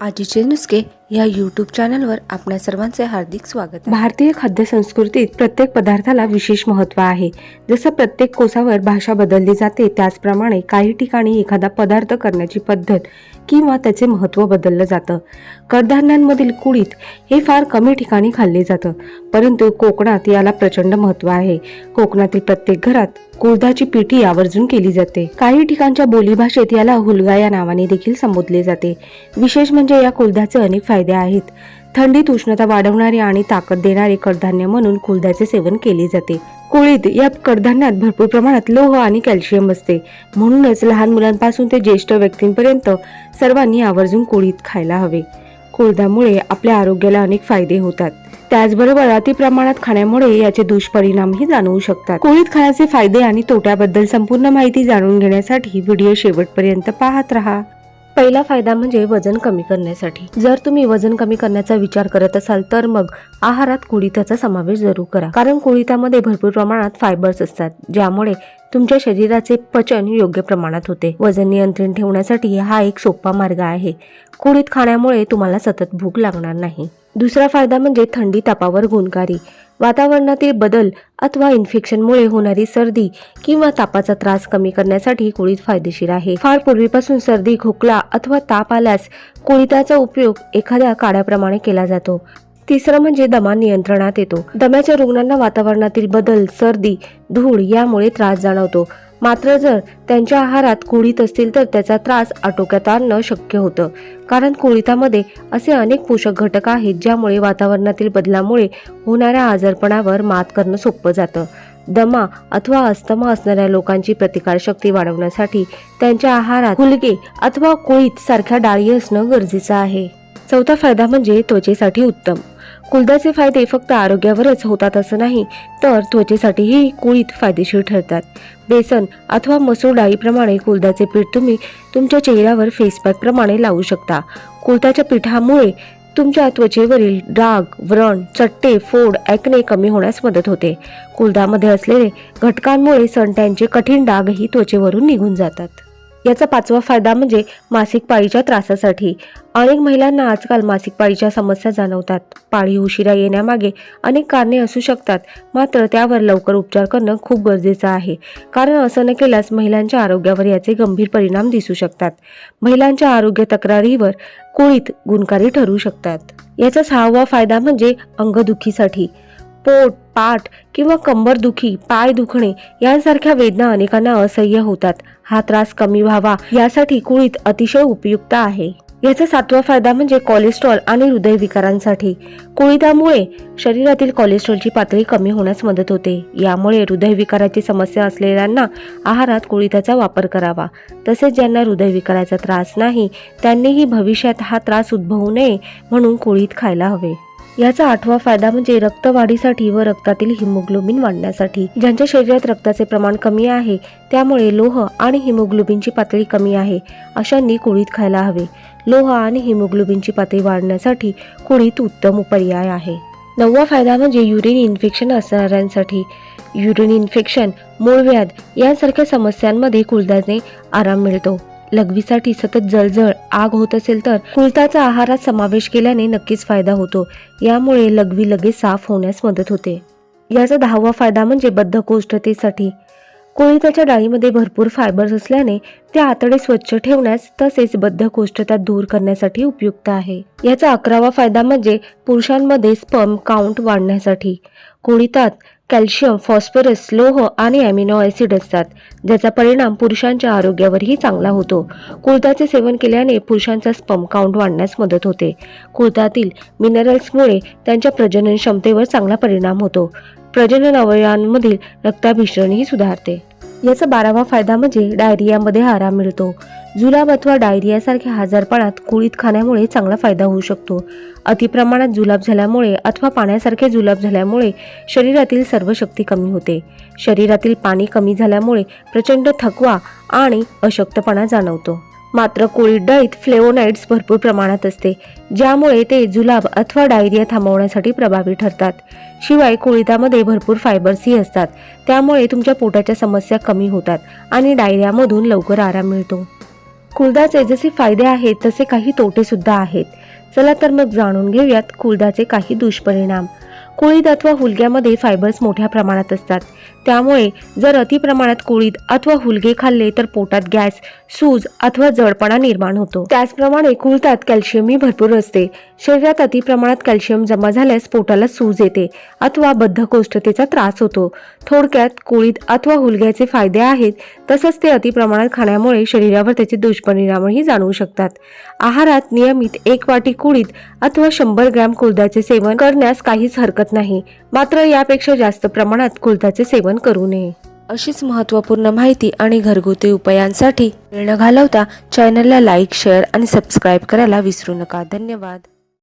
आजीचे नुसके या यूट्यूब चॅनलवर आपल्या सर्वांचे हार्दिक स्वागत आहे. भारतीय खाद्य संस्कृतीत प्रत्येक पदार्थाला विशेष महत्त्व आहे. जसं प्रत्येक कोसावर भाषा बदलली जाते त्याचप्रमाणे काही ठिकाणी एखादा पदार्थ करण्याची पद्धत किंवा त्याचे महत्त्व बदललं जातं. कडधान्यांमधील कुळीत हे फार कमी ठिकाणी खाल्ले जातं परंतु कोकणात याला प्रचंड महत्त्व आहे. कोकणातील प्रत्येक घरात कुळदाची पिठी आवर्जून केली जाते. काही ठिकाणच्या बोलीभाषेत याला हुलगा या नावाने देखील संबोधले जाते. विशेष म्हणजे या कुळदाचे अनेक फायदे आहेत. थंडीत उष्णता वाढवणारे आणि ताकद देणारे कडधान्य म्हणून कुळदाचे सेवन केले जाते. कुळीत या कडधान्यात भरपूर प्रमाणात लोह आणि कॅल्शियम असते. म्हणूनच लहान मुलांपासून ते ज्येष्ठ व्यक्तींपर्यंत सर्वांनी आवर्जून कुळीत खायला हवे. कुळद्यामुळे आपल्या आरोग्याला अनेक फायदे होतात. त्याचबरोबर अति प्रमाणात खाण्यामुळे याचे दुष्परिणामही जाणवू शकतात. कुळीत खाण्याचे फायदे आणि तोट्याबद्दल संपूर्ण माहिती जाणून घेण्यासाठी व्हिडिओ शेवटपर्यंत पाहत राहा. पहिला फायदा म्हणजे वजन कमी करण्यासाठी. जर तुम्ही वजन कमी करण्याचा विचार करत असाल तर मग आहारात कुळिताचा समावेश जरूर करा. कारण कुळितामध्ये भरपूर प्रमाणात फायबर्स असतात ज्यामुळे तुमच्या शरीराचे पचन योग्य प्रमाणात होते. वजन नियंत्रण ठेवण्यासाठी हा एक सोपा मार्ग आहे. कुळीत खाण्यामुळे तुम्हाला सतत भूक लागणार नाही. दुसरा फायदा म्हणजे थंडी तापावर गुणकारी. वातावरणातील बदल अथवा इन्फेक्शनमुळे होणारी सर्दी किंवा तापाचा त्रास कमी करण्यासाठी कुळीत फायदेशीर आहे. फार पूर्वीपासून सर्दी खोकला अथवा ताप आल्यास कुळीताचा उपयोग एखाद्या काड्याप्रमाणे केला जातो. तिसरं म्हणजे दमा नियंत्रणात येतो. दम्याच्या रुग्णांना वातावरणातील बदल सर्दी धूळ यामुळे त्रास जाणवतो. मात्र जर त्यांच्या आहारात कुळीत असतील तर त्याचा त्रास आटोक्यात आणणं शक्य होतं. कारण कुळितामध्ये असे अनेक पोषक घटक आहेत ज्यामुळे वातावरणातील बदलामुळे होणाऱ्या आजारपणावर मात करणं सोपं जातं. दमा अथवा अस्थमा असणाऱ्या लोकांची प्रतिकारशक्ती वाढवण्यासाठी त्यांच्या आहारात हुलगे अथवा कुळीत सारख्या डाळी असणं गरजेचं आहे. चौथा फायदा म्हणजे त्वचेसाठी उत्तम. कुलदाचे फायदे फक्त आरोग्यावरच होतात असं नाही तर त्वचेसाठीही कुळीत फायदेशीर ठरतात. बेसन अथवा मसूर डाळीप्रमाणे कुलदाचे पीठ तुम्ही तुमच्या चेहऱ्यावर फेसपॅकप्रमाणे लावू शकता. कुळताच्या पिठामुळे तुमच्या त्वचेवरील डाग व्रण चट्टे फोड ॲक्ने कमी होण्यास मदत होते. कुलदामध्ये असलेले घटकांमुळे सणट्यांचे कठीण डागही त्वचेवरून निघून जातात. याचा पाचवा फायदा म्हणजे मासिक पाळीच्या त्रासासाठी. अनेक महिलांना आजकाल मासिक पाळीच्या समस्या जाणवतात. पाळी उशिरा येण्यामागे अनेक कारणे असू शकतात मात्र त्यावर लवकर उपचार करणं खूप गरजेचं आहे. कारण असं न केल्यास महिलांच्या आरोग्यावर याचे गंभीर परिणाम दिसू शकतात. महिलांच्या आरोग्य तक्रारीवर कुळीत गुणकारी ठरू शकतात. याचा सहावा फायदा म्हणजे अंगदुखीसाठी. पोट पाठ किंवा कंबरदुखी पाय दुखणे यांसारख्या वेदना अनेकांना असह्य होतात. हा त्रास कमी व्हावा यासाठी कुळीत अतिशय उपयुक्त आहे. याचा सातवा फायदा म्हणजे कोलेस्ट्रॉल आणि हृदयविकारांसाठी. कुळीदामुळे शरीरातील कोलेस्ट्रॉलची पातळी कमी होण्यास मदत होते. यामुळे हृदयविकाराची समस्या असलेल्यांना आहारात कुळिताचा वापर करावा. तसेच ज्यांना हृदयविकाराचा त्रास नाही त्यांनीही भविष्यात हा त्रास उद्भवू नये म्हणून कुळीत खायला हवे. याचा आठवा फायदा म्हणजे रक्तवाढीसाठी व रक्तातील हिमोग्लोबिन वाढण्यासाठी. ज्यांच्या शरीरात रक्ताचे प्रमाण कमी आहे त्यामुळे लोह आणि हिमोग्लोबिनची पातळी कमी आहे. अशांनी कुळीत खायला हवे. लोह आणि हिमोग्लोबिनची पातळी वाढण्यासाठी कुळीत उत्तम पर्याय आहे. नववा फायदा म्हणजे युरिन इन्फेक्शन असणाऱ्यांसाठी. युरिन इन्फेक्शन मूळव्याध यांसारख्या समस्यांमध्ये कुळदाने आराम मिळतो. लघवीसाठी सतत जळजळ आग होत असेल तर कुळताचा आहारात समावेश केल्याने नक्कीच फायदा होतो. यामुळे लघवी लगेच साफ होण्यास मदत होते. याचा दहावा फायदा म्हणजे बद्धकोष्ठतेसाठी. कोळीताच्या डाळीमध्ये भरपूर फायबर्स असल्याने ते आतडे स्वच्छ ठेवण्यास तसेच बद्धकोष्ठता दूर करण्यासाठी उपयुक्त आहे. याचा अकरावा फायदा म्हणजे पुरुषांमध्ये स्पर्म काउंट वाढण्यासाठी. कोळीतात कॅल्शियम फॉस्फरस लोह आणि अॅमिनो ॲसिड असतात ज्याचा परिणाम पुरुषांच्या आरोग्यावरही चांगला होतो. कुळताचे सेवन केल्याने पुरुषांचा स्पम काउंट वाढण्यास मदत होते. कुळतातील मिनरल्समुळे त्यांच्या प्रजनन क्षमतेवर चांगला परिणाम होतो. प्रजनन अवयवांमधील रक्ताभिसरणही सुधारते. याचा बारावा फायदा म्हणजे डायरियामध्ये आराम मिळतो. जुलाब अथवा डायरियासारख्या आजारपणात कुळीत खाण्यामुळे चांगला फायदा होऊ शकतो. अतिप्रमाणात जुलाब झाल्यामुळे अथवा पाण्यासारखे जुलाब झाल्यामुळे शरीरातील सर्व शक्ती कमी होते. शरीरातील पाणी कमी झाल्यामुळे प्रचंड थकवा आणि अशक्तपणा जाणवतो. मात्र कोळीत डाळीत फ्लेवोनाइड्स भरपूर प्रमाणात असते ज्यामुळे ते जुलाब अथवा डायरिया थांबवण्यासाठी प्रभावी ठरतात. शिवाय कोळितामध्ये भरपूर फायबर्सही असतात त्यामुळे तुमच्या पोटाच्या समस्या कमी होतात आणि डायरियामधून लवकर आराम मिळतो. कुळदाचे जसे फायदे आहेत तसे काही तोटे सुद्धा आहेत. चला तर मग जाणून घेऊयात कुळदाचे काही दुष्परिणाम. कुळीद अथवा हुलग्यामध्ये फायबर्स मोठ्या प्रमाणात असतात. त्यामुळे जर अति प्रमाणात कुळीद अथवा हुलगे खाल्ले तर पोटात गॅस सूज अथवा जडपणा निर्माण होतो. त्याचप्रमाणे कुळतात कॅल्शियमही भरपूर असते. शरीरात अति प्रमाणात कॅल्शियम जमा झाल्यास पोटाला सूज येते अथवा बद्धकोष्ठतेचा त्रास होतो. थोडक्यात कुळीद अथवा हुलग्याचे फायदे आहेत तसंच ते अति प्रमाणात खाण्यामुळे शरीरावर त्याचे दुष्परिणामही जाणवू शकतात. आहारात नियमित एक वाटी कुळीद अथवा शंभर ग्रॅम कुळदाचे सेवन करण्यास काहीच हरकत नाही. मात्र यापेक्षा जास्त प्रमाणात कुलथाचे सेवन करू नये. अशीच महत्त्वपूर्ण माहिती आणि घरगुती उपायांसाठी वेळ न घालवता चॅनलला लाईक शेअर आणि सबस्क्राईब करायला विसरू नका. धन्यवाद.